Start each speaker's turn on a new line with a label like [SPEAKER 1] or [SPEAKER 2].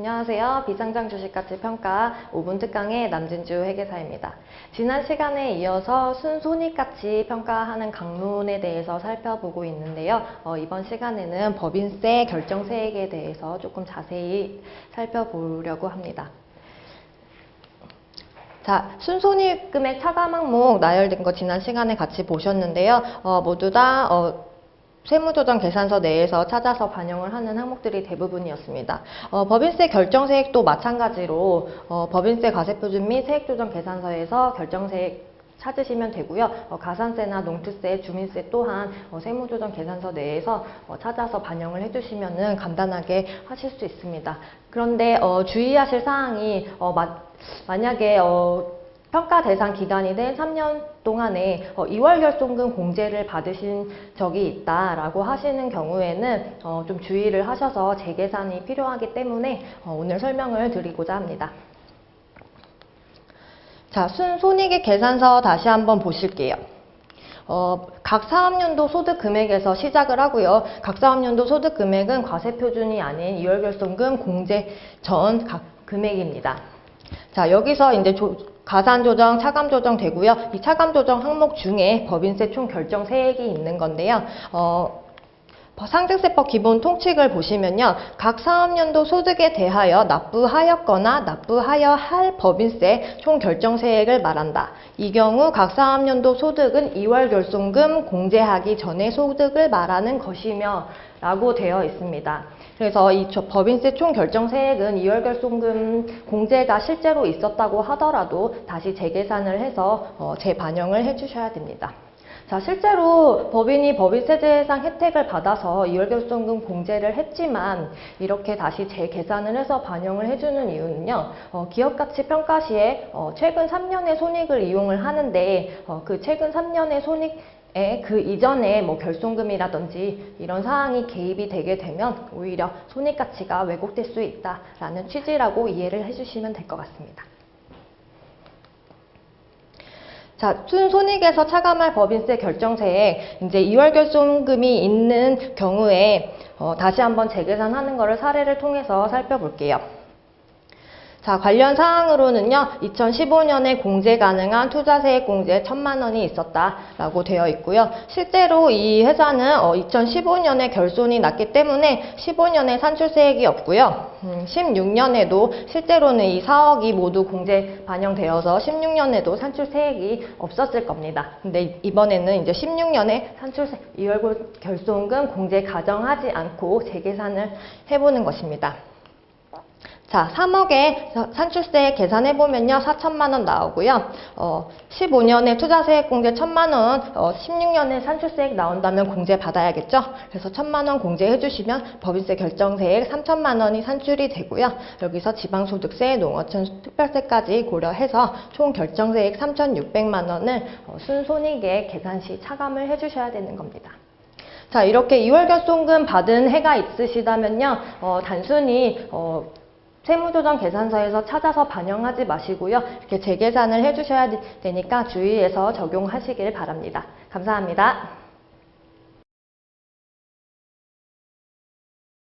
[SPEAKER 1] 안녕하세요. 비상장 주식가치 평가 5분 특강의 남진주 회계사입니다. 지난 시간에 이어서 순손익가치 평가하는 강론에 대해서 살펴보고 있는데요. 어, 이번 시간에는 법인세 결정세액에 대해서 조금 자세히 살펴보려고 합니다. 자, 순손익 금액 차감 항목 나열된 거 지난 시간에 같이 보셨는데요. 어, 모두 다 어, 세무조정 계산서 내에서 찾아서 반영을 하는 항목들이 대부분이었습니다. 어, 법인세 결정세액도 마찬가지로 어, 법인세 과세표준 및 세액조정 계산서에서 결정세액 찾으시면 되고요. 어, 가산세나 농투세, 주민세 또한 어, 세무조정 계산서 내에서 어, 찾아서 반영을 해주시면 간단하게 하실 수 있습니다. 그런데 어, 주의하실 사항이 어, 마, 만약에 어, 평가 대상 기간이 된 3년 동안에 어, 2월 결손금 공제를 받으신 적이 있다라고 하시는 경우에는 어, 좀 주의를 하셔서 재계산이 필요하기 때문에 어, 오늘 설명을 드리고자 합니다. 자, 순손익의 계산서 다시 한번 보실게요. 어, 각 사업연도 소득 금액에서 시작을 하고요. 각 사업연도 소득 금액은 과세 표준이 아닌 2월 결손금 공제 전각 금액입니다. 자, 여기서 이제 조, 가산 조정, 차감 조정 되고요. 이 차감 조정 항목 중에 법인세 총 결정 세액이 있는 건데요. 어, 상증세법 기본 통칙을 보시면요. 각 사업연도 소득에 대하여 납부하였거나 납부하여 할 법인세 총 결정세액을 말한다. 이 경우 각 사업연도 소득은 2월 결손금 공제하기 전에 소득을 말하는 것이며 라고 되어 있습니다. 그래서 이 법인세 총 결정세액은 2월 결손금 공제가 실제로 있었다고 하더라도 다시 재계산을 해서 어, 재반영을 해주셔야 됩니다. 자, 실제로 법인이 법인세제상 혜택을 받아서 2월 결손금 공제를 했지만 이렇게 다시 재계산을 해서 반영을 해주는 이유는요. 어, 기업가치 평가 시에 어, 최근 3년의 손익을 이용을 하는데 어, 그 최근 3년의 손익 그 이전에 뭐 결손금이라든지 이런 사항이 개입이 되게 되면 오히려 손익 가치가 왜곡될 수 있다라는 취지라고 이해를 해주시면 될 것 같습니다. 자, 순손익에서 차감할 법인세 결정세에 이제 2월 결손금이 있는 경우에 어, 다시 한번 재계산하는 것을 사례를 통해서 살펴볼게요. 자, 관련 사항으로는요, 2015년에 공제 가능한 투자세액 공제 천만 원이 있었다라고 되어 있고요. 실제로 이 회사는 어, 2015년에 결손이 났기 때문에 15년에 산출세액이 없고요. 음, 16년에도 실제로는 이 4억이 모두 공제 반영되어서 16년에도 산출세액이 없었을 겁니다. 근데 이번에는 이제 16년에 산출세 2월 결손금 공제 가정하지 않고 재계산을 해보는 것입니다. 자, 3억에 산출세 계산해 보면요. 4천만 원 나오고요. 어, 15년에 투자세액 공제 1천만 원, 어, 16년에 산출세액 나온다면 공제 받아야겠죠. 그래서 1천만 원 공제해 주시면 법인세 결정세액 3천만 원이 산출이 되고요. 여기서 지방소득세, 농어촌 특별세까지 고려해서 총 결정세액 3,600만 원을 어, 순손익에 계산 시 차감을 해 주셔야 되는 겁니다. 자, 이렇게 2월 결손금 받은 해가 있으시다면요. 어, 단순히 어, 세무조정 계산서에서 찾아서 반영하지 마시고요. 이렇게 재계산을 해주셔야 되니까 주의해서 적용하시길 바랍니다. 감사합니다.